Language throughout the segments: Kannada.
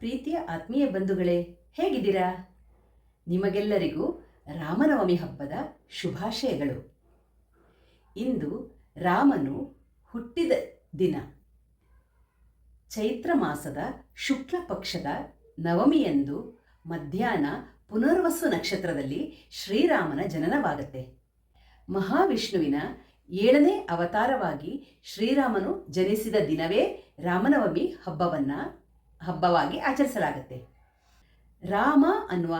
ಪ್ರೀತಿಯ ಆತ್ಮೀಯ ಬಂಧುಗಳೇ, ಹೇಗಿದ್ದೀರಾ? ನಿಮಗೆಲ್ಲರಿಗೂ ರಾಮನವಮಿ ಹಬ್ಬದ ಶುಭಾಶಯಗಳು. ಇಂದು ರಾಮನು ಹುಟ್ಟಿದ ದಿನ. ಚೈತ್ರ ಮಾಸದ ಶುಕ್ಲ ಪಕ್ಷದ ನವಮಿಯಂದು ಮಧ್ಯಾಹ್ನ ಪುನರ್ವಸು ನಕ್ಷತ್ರದಲ್ಲಿ ಶ್ರೀರಾಮನ ಜನನವಾಗುತ್ತೆ. ಮಹಾವಿಷ್ಣುವಿನ ಏಳನೇ ಅವತಾರವಾಗಿ ಶ್ರೀರಾಮನು ಜನಿಸಿದ ದಿನವೇ ರಾಮನವಮಿ ಹಬ್ಬವನ್ನು ಹಬ್ಬವಾಗಿ ಆಚರಿಸಲಾಗುತ್ತೆ. ರಾಮ ಅನ್ನುವ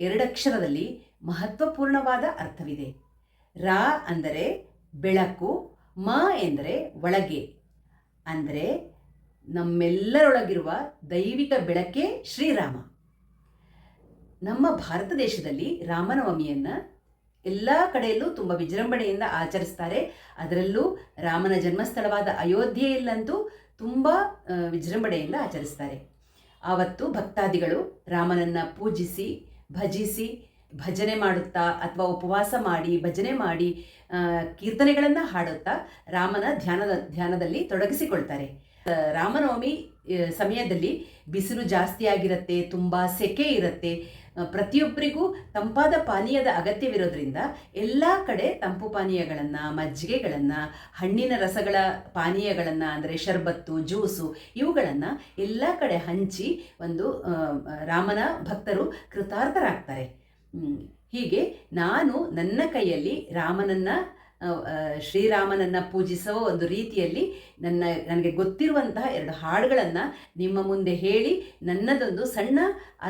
ಎರಡಕ್ಷರದಲ್ಲಿ ಮಹತ್ವಪೂರ್ಣವಾದ ಅರ್ಥವಿದೆ. ರಾ ಅಂದರೆ ಬೆಳಕು, ಮ ಎಂದರೆ ಒಳಗೆ. ಅಂದರೆ ನಮ್ಮೆಲ್ಲರೊಳಗಿರುವ ದೈವಿಕ ಬೆಳಕೇ ಶ್ರೀರಾಮ. ನಮ್ಮ ಭಾರತ ದೇಶದಲ್ಲಿ ರಾಮನವಮಿಯನ್ನು ಎಲ್ಲ ಕಡೆಯಲ್ಲೂ ತುಂಬ ವಿಜೃಂಭಣೆಯಿಂದ ಆಚರಿಸ್ತಾರೆ. ಅದರಲ್ಲೂ ರಾಮನ ಜನ್ಮಸ್ಥಳವಾದ ಅಯೋಧ್ಯೆಯಲ್ಲಂತೂ ತುಂಬ ವಿಜೃಂಭಣೆಯಿಂದ ಆಚರಿಸ್ತಾರೆ. ಆವತ್ತು ಭಕ್ತಾದಿಗಳು ರಾಮನನ್ನು ಪೂಜಿಸಿ, ಭಜಿಸಿ, ಭಜನೆ ಮಾಡುತ್ತಾ ಅಥವಾ ಉಪವಾಸ ಮಾಡಿ, ಭಜನೆ ಮಾಡಿ ಕೀರ್ತನೆಗಳನ್ನು ಹಾಡುತ್ತಾ ರಾಮನ ಧ್ಯಾನದ, ಧ್ಯಾನದಲ್ಲಿ ತೊಡಗಿಸಿಕೊಳ್ತಾರೆ. ರಾಮನವಮಿ ಸಮಯದಲ್ಲಿ ಬಿಸಿಲು ಜಾಸ್ತಿ ಆಗಿರುತ್ತೆ, ತುಂಬ ಸೆಕೆ ಇರುತ್ತೆ. ಪ್ರತಿಯೊಬ್ಬರಿಗೂ ತಂಪಾದ ಪಾನೀಯದ ಅಗತ್ಯವಿರೋದ್ರಿಂದ ಎಲ್ಲ ಕಡೆ ತಂಪು ಪಾನೀಯಗಳನ್ನು, ಮಜ್ಜಿಗೆಗಳನ್ನು, ಹಣ್ಣಿನ ರಸಗಳ ಪಾನೀಯಗಳನ್ನು, ಅಂದರೆ ಶರ್ಬತ್ತು, ಜ್ಯೂಸು, ಇವುಗಳನ್ನು ಎಲ್ಲ ಕಡೆ ಹಂಚಿ ಒಂದು ರಾಮನ ಭಕ್ತರು ಕೃತಾರ್ಥರಾಗ್ತಾರೆ. ಹೀಗೆ ನಾನು ನನ್ನ ಕೈಯಲ್ಲಿ ರಾಮನನ್ನು ಶ್ರೀರಾಮನನ್ನು ಪೂಜಿಸುವ ಒಂದು ರೀತಿಯಲ್ಲಿ ನನ್ನ, ನನಗೆ ಗೊತ್ತಿರುವಂತಹ ಎರಡು ಹಾಡುಗಳನ್ನು ನಿಮ್ಮ ಮುಂದೆ ಹೇಳಿ ನನ್ನದೊಂದು ಸಣ್ಣ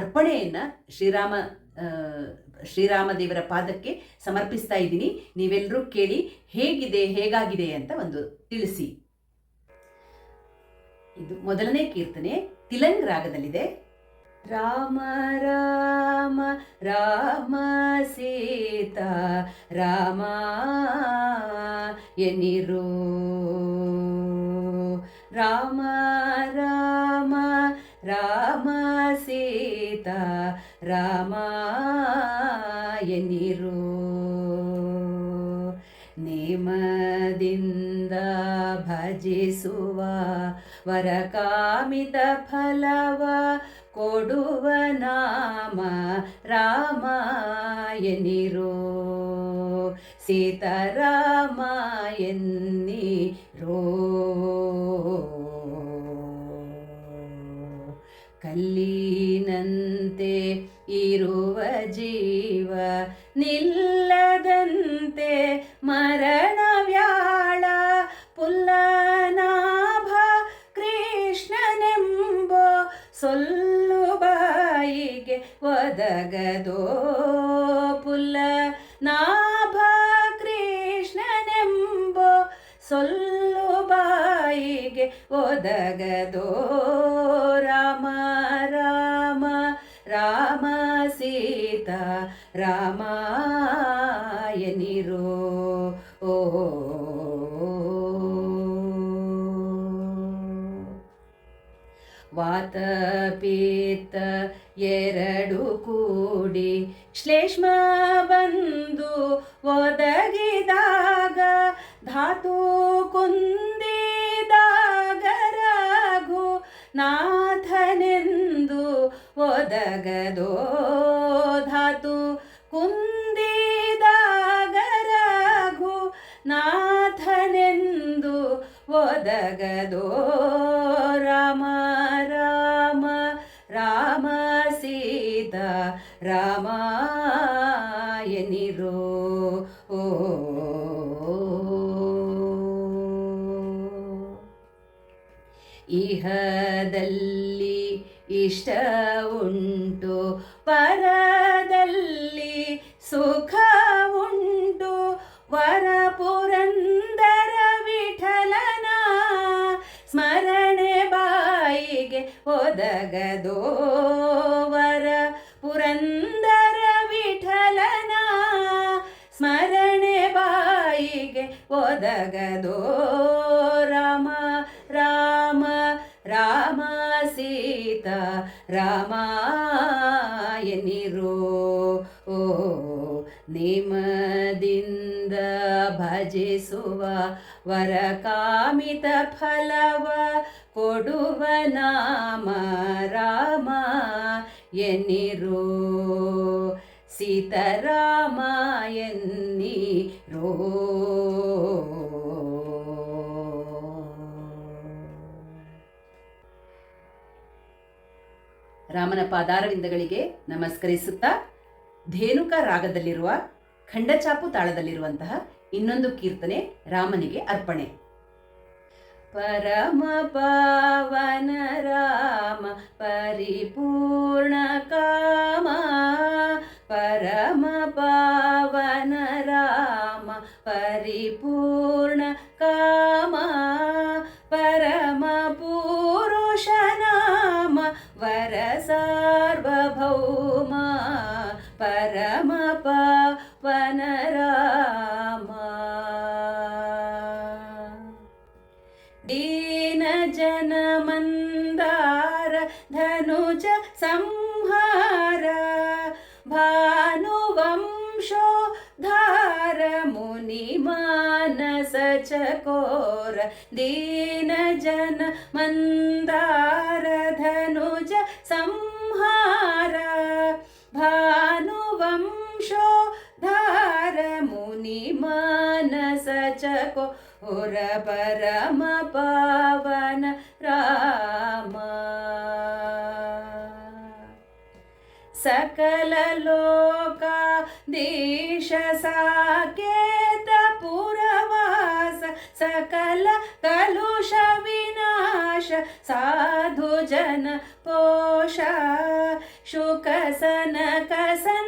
ಅರ್ಪಣೆಯನ್ನು ಶ್ರೀರಾಮ ಶ್ರೀರಾಮದೇವರ ಶ್ರೀರಾಮ ದೇವರ ಪಾದಕ್ಕೆ ಸಮರ್ಪಿಸ್ತಾ ಇದ್ದೀನಿ. ನೀವೆಲ್ಲರೂ ಕೇಳಿ ಹೇಗಿದೆ, ಹೇಗಾಗಿದೆ ಅಂತ ಒಂದು ತಿಳಿಸಿ. ಇದು ಮೊದಲನೇ ಕೀರ್ತನೆ, ತಿಲಂಗ್ ರಾಗದಲ್ಲಿದೆ. राम राम राम सीता राम यनिरो राम राम राम सीता राम यनिरो नेमदिन्द भजिसुवा ವರಕಾಮಿತ ಫಲವ ಕೊಡುವ ನಾಮ ರಾಮಾಯನಿರೋ. ಸೀತಾರಾಮಾಯನಿರೋ ಕಲ್ಲಿನಂತೆ ಇರುವ ಜೀವ ನಿಲ್ಲದಂತೆ ಬಾಯಿಗೆ ಒದಗದೋ ಪುಲ್ಲ ನಾಭ ಕೃಷ್ಣನೆಂಬೋ ಸೊಲ್ಲು ಬಾಯಿಗೆ ಒದಗದೋ ರಾಮ ರಾಮ ರಾಮ ಸೀತಾ ರಾಮ ವಾತ ಪೀತ ಎರಡು ಕೂಡಿ ಶ್ಲೇಷ್ಮ ಬಂದು ಒದಗಿದಾಗ ಧಾತು ಕುಂದಿದಾಗ ರಘು ನಾಥನೆಂದು ಒದಗದೋ ರಾಮ ಸೀತಾ ರಾಮ ಓ. ಇಹದಲ್ಲಿ ಇಷ್ಟ ಉಂಟು ಪರದಲ್ಲಿ ಸುಖ ಉಂಟು ವರ ಒದಗದೋ ವರ ಪುರಂದರ ವಿಠಲನ ಸ್ಮರಣೆ ಬಾಯಿಗೆ ಒದಗದೋ ರಾಮ ರಾಮ ರಾಮ ಸೀತಾ ರಾಮ ಎನ್ನಿರೋ ಓ ನೇಮದಿಂದ ಭಜಿಸುವ ವರ ಕಾಮಿತ ಫಲವ ಕೊಡುವ ನಾಮ ರಾಮ ಎನ್ನಿರೋ ಸೀತಾರಾಮ ಎನ್ನಿರೋ. ರಾಮನ ಪಾದಾರವಿಂದಗಳಿಗೆ ನಮಸ್ಕರಿಸುತ್ತಾ ಧೇನುಕ ರಾಗದಲ್ಲಿರುವ ಖಂಡಚಾಪು ತಾಳದಲ್ಲಿರುವಂತಹ ಇನ್ನೊಂದು ಕೀರ್ತನೆ ರಾಮನಿಗೆ ಅರ್ಪಣೆ. ಪರಮ ಪಾವನ ರಾಮ, ಪರಿಪೂರ್ಣ ಕಾಮ. ಪರಮ ಪಾವನ ರಾಮ, ಪರಿಪೂರ್ಣ ಕಾಮ. ಪರಮ ಪುರುಷ ನಾಮ, ವರ ಸಾರ್ವಭೌಮ. ಪರಮ ಪಾವನ दीनजन मन्दार धनुज संहार। भानुवंशो धार मुनि मानस च कोर दीनजन मन्दार धनुज संहार। भानुवंशो मनसचको उर परम पावन राम। सकललोका देश साकेत पुरवास। सकल कलुष विनाश साधुजन पोषा। शुकसन कसन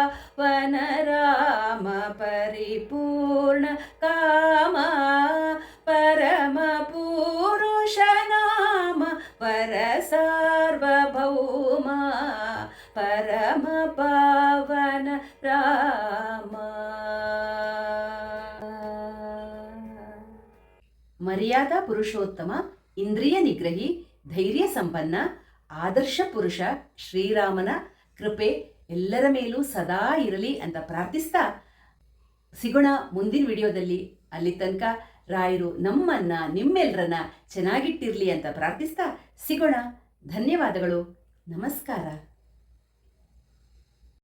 ಪಾವನ ರಾಮ ಪರಿಪೂರ್ಣ ಕಾಮ ಪರಮ ಪುರುಷ ನಾಮ ಪರ ಸಾರ್ವಭೌಮ ಪರಮ ಪಾವನ ರಾಮ ಮರ್ಯಾದಾ ಪುರುಷೋತ್ತಮ ಇಂದ್ರಿಯ ನಿಗ್ರಹಿ ಧೈರ್ಯ ಸಂಪನ್ನ ಆದರ್ಶ ಪುರುಷ ಶ್ರೀರಾಮನ ಕೃಪೆ ಎಲ್ಲರ ಮೇಲೂ ಸದಾ ಇರಲಿ ಅಂತ ಪ್ರಾರ್ಥಿಸ್ತಾ ಸಿಗೋಣ ಮುಂದಿನ ವಿಡಿಯೋದಲ್ಲಿ. ಅಲ್ಲಿ ತನಕ ರಾಯರು ನಮ್ಮನ್ನ ನಿಮ್ಮೆಲ್ಲರನ್ನ ಚೆನ್ನಾಗಿಟ್ಟಿರಲಿ ಅಂತ ಪ್ರಾರ್ಥಿಸ್ತಾ ಸಿಗೋಣ. ಧನ್ಯವಾದಗಳು. ನಮಸ್ಕಾರ.